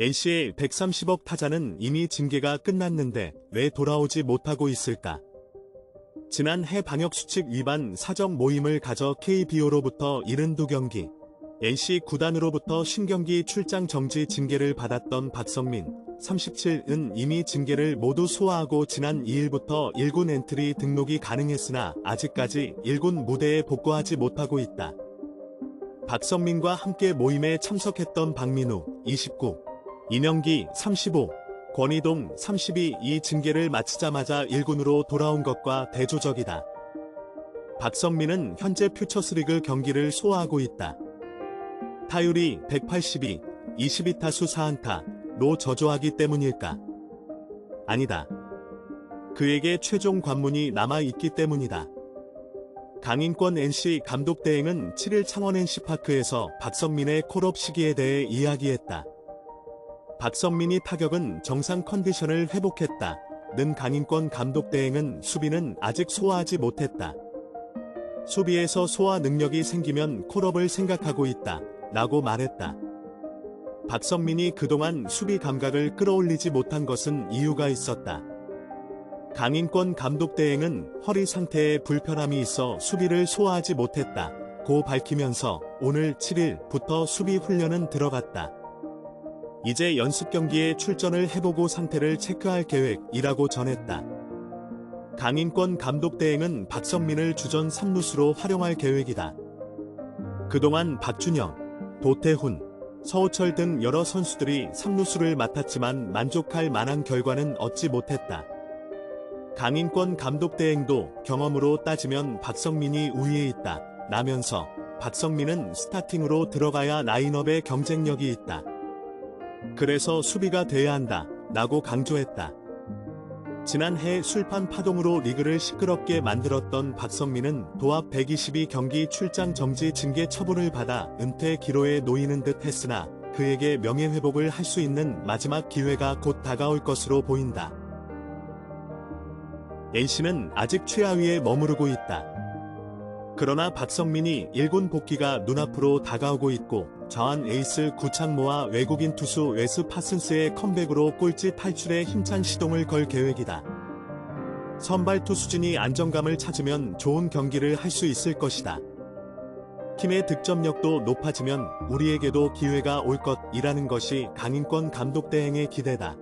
NC의 130억 타자는 이미 징계가 끝났는데 왜 돌아오지 못하고 있을까? 지난 해 방역수칙 위반 사정 모임을 가져 KBO로부터 72경기, NC 구단으로부터 신경기 출장 정지 징계를 받았던 박성민, 37은 이미 징계를 모두 소화하고 지난 2일부터 1군 엔트리 등록이 가능했으나 아직까지 1군 무대에 복구하지 못하고 있다. 박성민과 함께 모임에 참석했던 박민우, 29, 이명기, 35, 권희동, 32 이 징계를 마치자마자 1군으로 돌아온 것과 대조적이다. 박성민은 현재 퓨처스리그 경기를 소화하고 있다. 타율이 182, 22타수 4안타로 저조하기 때문일까? 아니다. 그에게 최종 관문이 남아있기 때문이다. 강인권 NC 감독 대행은 7일 창원 NC파크에서 박성민의 콜업 시기에 대해 이야기했다. 박성민이 타격은 정상 컨디션을 회복했다. 는 강인권 감독 대행은 수비는 아직 소화하지 못했다. 수비에서 소화 능력이 생기면 콜업을 생각하고 있다. 라고 말했다. 박성민이 그동안 수비 감각을 끌어올리지 못한 것은 이유가 있었다. 강인권 감독 대행은 허리 상태에 불편함이 있어 수비를 소화하지 못했다. 고 밝히면서 오늘 7일부터 수비 훈련은 들어갔다. 이제 연습 경기에 출전을 해보고 상태를 체크할 계획이라고 전했다. 강인권 감독 대행은 박성민을 주전 3루수로 활용할 계획이다. 그동안 박준영, 도태훈, 서우철 등 여러 선수들이 3루수를 맡았지만 만족할 만한 결과는 얻지 못했다. 강인권 감독 대행도 경험으로 따지면 박성민이 우위에 있다. 라면서 박성민은 스타팅으로 들어가야 라인업에 경쟁력이 있다. 그래서 수비가 돼야 한다. 라고 강조했다. 지난해 술판 파동으로 리그를 시끄럽게 만들었던 박성민은 도합 122 경기 출장 정지 징계 처분을 받아 은퇴 기로에 놓이는 듯 했으나 그에게 명예회복을 할 수 있는 마지막 기회가 곧 다가올 것으로 보인다. NC는 아직 최하위에 머무르고 있다. 그러나 박성민이 일군 복귀가 눈앞으로 다가오고 있고 저한 에이스 구창모와 외국인 투수 웨스 파슨스의 컴백으로 꼴찌 탈출에 힘찬 시동을 걸 계획이다. 선발 투수진이 안정감을 찾으면 좋은 경기를 할 수 있을 것이다. 팀의 득점력도 높아지면 우리에게도 기회가 올 것이라는 것이 강인권 감독 대행의 기대다.